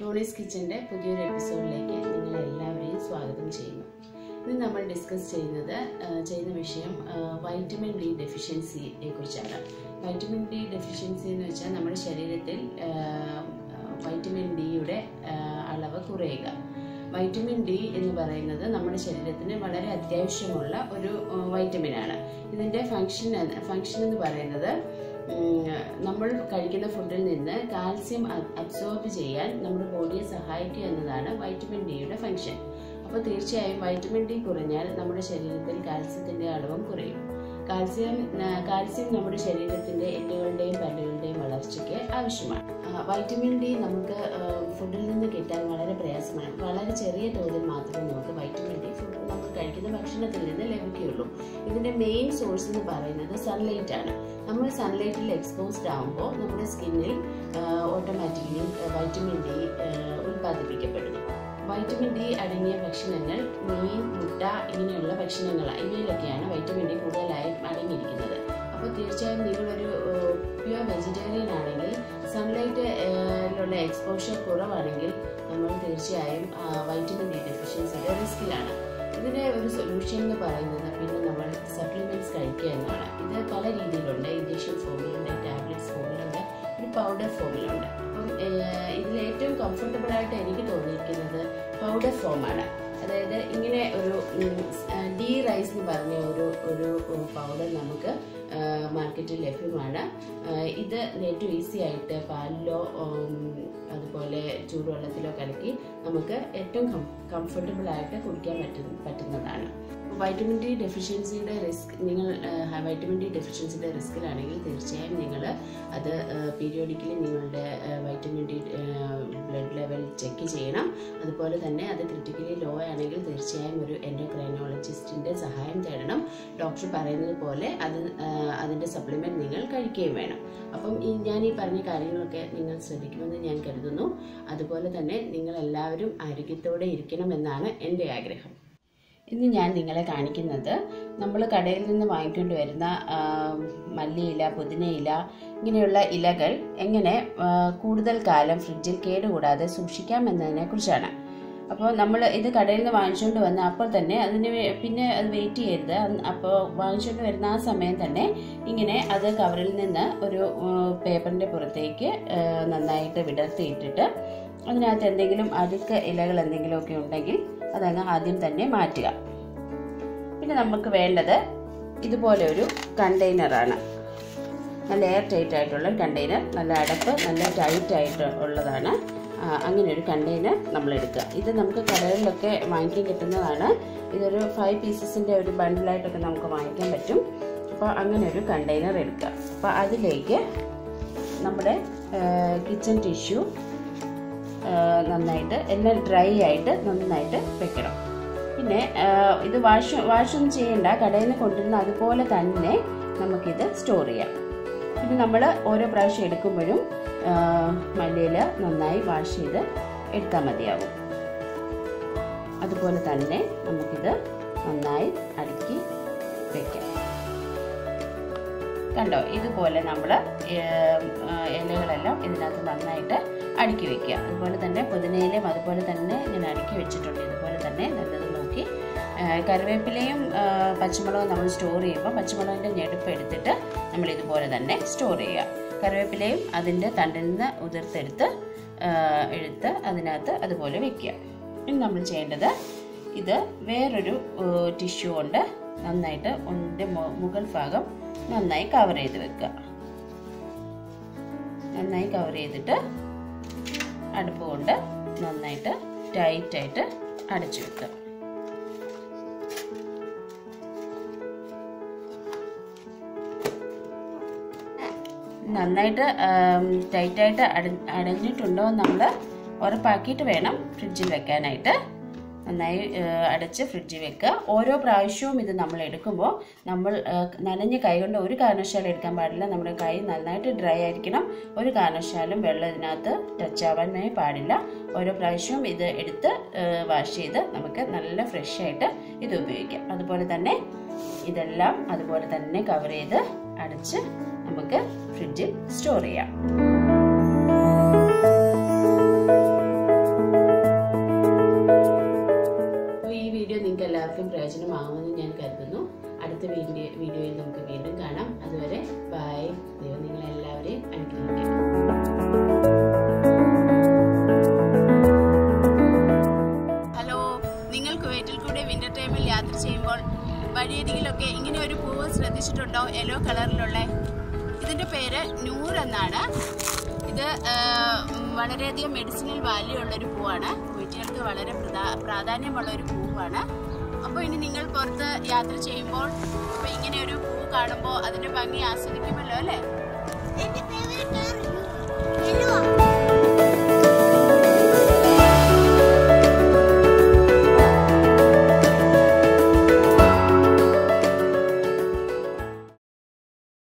Tony's കിച്ചന്റെ പുതിയൊരു എപ്പിസോഡിലേക്ക് നിങ്ങൾ എല്ലാവരെയും സ്വാഗതം ചെയ്യുന്നു. ഇന്ന് നമ്മൾ ഡിസ്കസ് ചെയ്യുന്നത് ചെയ്യുന്ന വിഷയം വൈറ്റമിൻ ഡി ഡെഫിഷ്യൻസിയെ കുറിച്ചാണ്. വൈറ്റമിൻ ഡി ഡെഫിഷ്യൻസി എന്ന് വെച്ചാൽ നമ്മുടെ ശരീരത്തിൽ വൈറ്റമിൻ ഡിയുടെ അളവ് കുറയുക. വൈറ്റമിൻ ഡി എന്ന് പറയുന്നത് നമ്മുടെ ശരീരത്തിന് വളരെ അത്യാവശ്യമുള്ള ഒരു വൈറ്റമിനാണ് ഇതിന്റെ ഫങ്ഷൻ ഫങ്ഷൻ എന്ന് പറയുന്നത് നമ്മൾ കഴിക്കുന്ന ഫുഡിൽ നിന്ന് കാൽസ്യം അബ്സോർബ് ചെയ്യാൻ നമ്മുടെ ബോഡിയെ സഹായിക്കുക എന്നതാണ് വൈറ്റമിൻ ഡിയുടെ ഫങ്ഷൻ. അപ്പോൾ തീർച്ചയായും വൈറ്റമിൻ ഡി കുറഞ്ഞാൽ നമ്മുടെ ശരീരത്തിൽ കാൽസ്യത്തിന്റെ അളവും കുറയും. കാൽസ്യം കാൽസ്യം നമ്മുടെ ശരീരത്തിന്റെ എല്ലുകളുടെയും പല്ലുകളുടെയും വളർച്ചയ്ക്ക് ആവശ്യമാണ്. വൈറ്റമിൻ ഡി നമുക്ക് ഫുഡിൽ നിന്ന് കിട്ടാൻ വളരെ പ്രയാസമാണ്. വളരെ ചെറിയ തോതിൽ മാത്രമേ നമുക്ക് വൈറ്റമിൻ ഡി ഫുഡ് നമുക്ക് കഴിക്കുന്ന ഭക്ഷണത്തിൽ നിന്ന് ലഭിക്കുകയുള്ളൂ. ഇതിന്റെ മെയിൻ സോഴ്സ് എന്ന് പറയുന്നത് സൺലൈറ്റ് ആണ്. നമ്മൾ സൺലൈറ്റിൽ എക്സ്പോസ്ഡ് ആകുമ്പോൾ നമ്മുടെ സ്കിന്നിൽ ഓട്ടോമാറ്റിക്കലി വൈറ്റമിൻ ഡി ഉൽപ്പാദിപ്പിക്കപ്പെടുന്നു. വൈറ്റമിൻ ഡി അടങ്ങിയ ഭക്ഷണങ്ങൾ മീൻ മുട്ട ഇങ്ങനെയുള്ള ഭക്ഷണങ്ങൾ ഇവയിലൊക്കെയാണ് വൈറ്റമിൻ ഡി കൂടുതലായി അടങ്ങിയിരിക്കുന്നത്. അപ്പോൾ തീർച്ചയായും നിങ്ങളൊരു പ്യുവർ വെജിറ്റേറിയൻ ആണെങ്കിൽ സൺലൈറ്റിലുള്ള എക്സ്പോഷർ കുറവാണെങ്കിൽ നമ്മൾ തീർച്ചയായും വൈറ്റമിൻ ഡി ഡെഫിഷ്യൻസിയുടെ റിസ്കിലാണ് ഇതിന്റെ ഒരു സൊല്യൂഷൻ എന്ന് പറയുന്നത് പിന്നെ നമ്മൾ സപ്ലിമെന്റ്സ് കഴിക്കുക എന്നാണ് ഇത് പല രീതിയിലുണ്ട്. ഇഞ്ചക്ഷൻ ഫോമിലുണ്ട് ടാബ്ലറ്റ്സ് ഫോമിലുണ്ട് ഒരു പൗഡർ ഫോമിലുണ്ട് ഏറ്റവും കംഫർട്ടബിൾ ആയിട്ട് എനിക്ക് തോന്നിയിരിക്കുന്നത് പൗഡർ ഫോമാണ് അതായത് ഇങ്ങനെ ഒരു ഡീ റൈസ് എന്ന് പറഞ്ഞ ഒരു ഒരു പൗഡർ നമുക്ക് മാർക്കറ്റിൽ ലഭ്യമാണ്. ഇത് ഏറ്റവും ഈസി ആയിട്ട് പാലിലോ അതുപോലെ ചൂടുവെള്ളത്തിലോ കലക്കി നമുക്ക് ഏറ്റവും കംഫർട്ടബിൾ ആയിട്ട് കുടിക്കാൻ പറ്റുന്ന പറ്റുന്നതാണ്. വൈറ്റമിൻ ഡി ഡെഫിഷ്യൻസിയുടെ റിസ്ക് നിങ്ങൾ വൈറ്റമിൻ ഡി ഡെഫിഷ്യൻസിയുടെ റിസ്ക്കിലാണെങ്കിൽ തീർച്ചയായും നിങ്ങൾ അത് പീരിയോഡിക്കലി നിങ്ങളുടെ vitamin D blood level check ചെയ്യണം. അതുപോലെ തന്നെ അത് ക്രിട്ടിക്കലി ലോ ആണെങ്കിൽ തീർച്ചയായും ഒരു എൻഡോക്രൈനോളജിസ്റ്റിന്റെ സഹായം തേടണം. ഡോക്ടർ പറയുന്നത് പോലെ അത് അതിന്റെ സപ്ലിമെന്റ് നിങ്ങൾ കഴിക്കുകയും വേണം. അപ്പം ഈ ഞാൻ ഈ പറഞ്ഞ കാര്യങ്ങളൊക്കെ നിങ്ങൾ ശ്രദ്ധിക്കുമെന്ന് ഞാൻ കരുതുന്നു. അതുപോലെ തന്നെ നിങ്ങൾ എല്ലാവരും ആരോഗ്യത്തോടെ ഇരിക്കണമെന്നാണ് എന്റെ ആഗ്രഹം. ഇന്ന് ഞാൻ നിങ്ങളെ കാണിക്കുന്നത് നമ്മൾ കടയിൽ നിന്ന് വാങ്ങിക്കൊണ്ട് വരുന്ന മല്ലിയില പുതിനയില ഇങ്ങനെയുള്ള ഇലകൾ എങ്ങനെ കൂടുതൽ കാലം ഫ്രിഡ്ജിൽ കേടുകൂടാതെ സൂക്ഷിക്കാം എന്നതിനെ കുറിച്ചാണ്. അപ്പോൾ നമ്മൾ ഇത് കടയിൽ നിന്ന് വാങ്ങിച്ചുകൊണ്ട് വന്ന അപ്പോൾ തന്നെ അതിന് പിന്നെ അത് വെയിറ്റ് ചെയ്യരുത്. അപ്പോൾ വാങ്ങിച്ചുകൊണ്ട് വരുന്ന ആ സമയം തന്നെ ഇങ്ങനെ അത് കവറിൽ നിന്ന് ഒരു പേപ്പറിന്റെ പുറത്തേക്ക് നന്നായിട്ട് വിടർത്തിയിട്ടിട്ട് അതിനകത്ത് എന്തെങ്കിലും അടുക്ക ഇലകൾ എന്തെങ്കിലുമൊക്കെ ഉണ്ടെങ്കിൽ അതങ്ങ് ആദ്യം തന്നെ മാറ്റുക. പിന്നെ നമുക്ക് വേണ്ടത് ഇതുപോലെ ഒരു കണ്ടെയ്നറാണ് നല്ല എയർ ടൈറ്റ് ആയിട്ടുള്ള കണ്ടെയ്നർ നല്ല അടപ്പ് നല്ല ടൈറ്റ് ആയിട്ട് ഉള്ളതാണ്. അങ്ങനെ ഒരു കണ്ടെയ്നർ നമ്മൾ എടുക്കുക ഇത് നമുക്ക് കടകളിലൊക്കെ വാങ്ങിക്കാൻ കിട്ടുന്നതാണ്. ഇതൊരു ഫൈവ് പീസസിന്റെ ഒരു ബണ്ടിലായിട്ടൊക്കെ നമുക്ക് വാങ്ങിക്കാൻ പറ്റും. അപ്പോൾ അങ്ങനെ ഒരു കണ്ടെയ്നർ എടുക്കുക. അപ്പോൾ അതിലേക്ക് നമ്മുടെ കിച്ചൺ ടിഷ്യൂ നന്നായിട്ട് എല്ലാം ഡ്രൈ ആയിട്ട് നന്നായിട്ട് വെക്കണം. പിന്നെ ഇത് വാഷ് വാഷൊന്നും ചെയ്യേണ്ട. കടയിൽ നിന്ന് കൊണ്ടുവരുന്ന അതുപോലെ തന്നെ നമുക്കിത് സ്റ്റോർ ചെയ്യാം. പിന്നെ നമ്മൾ ഓരോ പ്രാവശ്യം എടുക്കുമ്പോഴും മല്ലിയിൽ നന്നായി വാഷ് ചെയ്ത് എടുത്താൽ മതിയാവും. അതുപോലെ തന്നെ നമുക്കിത് നന്നായി അടുക്കി വയ്ക്കാം കണ്ടോ? ഇതുപോലെ നമ്മൾ ഇലകളെല്ലാം ഇതിനകത്ത് നന്നായിട്ട് അടുക്കി വെക്കുക. അതുപോലെ തന്നെ പുതിനയിലയും അതുപോലെ തന്നെ ഇങ്ങനെ അടുക്കി വെച്ചിട്ടുണ്ട്. ഇതുപോലെ തന്നെ നല്ലത് നോക്കി. കറിവേപ്പിലയും പച്ചമുളകും നമ്മൾ സ്റ്റോർ ചെയ്യുമ്പോൾ പച്ചമുളകിന്റെ ഞെടുപ്പ് എടുത്തിട്ട് നമ്മൾ ഇതുപോലെ തന്നെ സ്റ്റോർ ചെയ്യുക. കറിവേപ്പിലയും അതിന്റെ തണ്ടിൽ നിന്ന് ഉതിർത്തെടുത്ത് എടുത്ത് അതിനകത്ത് അതുപോലെ വെക്കുക. ഇനി നമ്മൾ ചെയ്യേണ്ടത് ഇത് വേറൊരു ടിഷ്യൂ കൊണ്ട് നന്നായിട്ട് ഒന്നിന്റെ മുകൾ ഭാഗം നന്നായി കവർ ചെയ്ത് വെക്കുക. നന്നായി കവർ ചെയ്തിട്ട് അടുപ്പ് കൊണ്ട് നന്നായിട്ട് ടൈറ്റായിട്ട് അടച്ചു വെക്കുക നന്നായിട്ട് ടൈറ്റായിട്ട് അട അടഞ്ഞിട്ടുണ്ടോ നമ്മൾ ഉറപ്പാക്കിയിട്ട് വേണം ഫ്രിഡ്ജിൽ വെക്കാനായിട്ട്. നന്നായി അടച്ച് ഫ്രിഡ്ജിൽ വെക്കുക. ഓരോ പ്രാവശ്യവും ഇത് നമ്മൾ എടുക്കുമ്പോൾ നമ്മൾ നനഞ്ഞ കൈ കൊണ്ട് ഒരു കാരണവശാലും എടുക്കാൻ പാടില്ല. നമ്മുടെ കൈ നന്നായിട്ട് ഡ്രൈ ആയിരിക്കണം. ഒരു കാരണവശാലും വെള്ളം ഇതിനകത്ത് ടച്ച് ആവാനേ പാടില്ല. ഓരോ പ്രാവശ്യവും ഇത് എടുത്ത് വാഷ് ചെയ്ത് നമുക്ക് നല്ല ഫ്രഷ് ആയിട്ട് ഇത് ഉപയോഗിക്കാം. അതുപോലെ തന്നെ ഇതെല്ലാം അതുപോലെ തന്നെ കവർ ചെയ്ത് അടച്ച് നമുക്ക് ഫ്രിഡ്ജിൽ സ്റ്റോർ ചെയ്യാം. നിങ്ങളിലൊക്കെ ഇങ്ങനെ ഒരു പൂവ് ശ്രദ്ധിച്ചിട്ടുണ്ടോ? യെല്ലോ കളറിലുള്ള. ഇതിന്റെ പേര് നൂറെന്നാണ് ഇത് വളരെയധികം മെഡിസിനൽ വാല്യൂ ഉള്ളൊരു പൂവാണ്. കുറ്റികൾക്ക് വളരെ പ്രാധാന്യമുള്ള ഒരു പൂവാണ്. അപ്പോൾ ഇനി നിങ്ങൾ പുറത്ത് യാത്ര ചെയ്യുമ്പോൾ ഇപ്പോൾ ഇങ്ങനെ ഒരു പൂ കാണുമ്പോൾ അതിന്റെ ഭംഗി ആസ്വദിക്കുമല്ലോ അല്ലേ?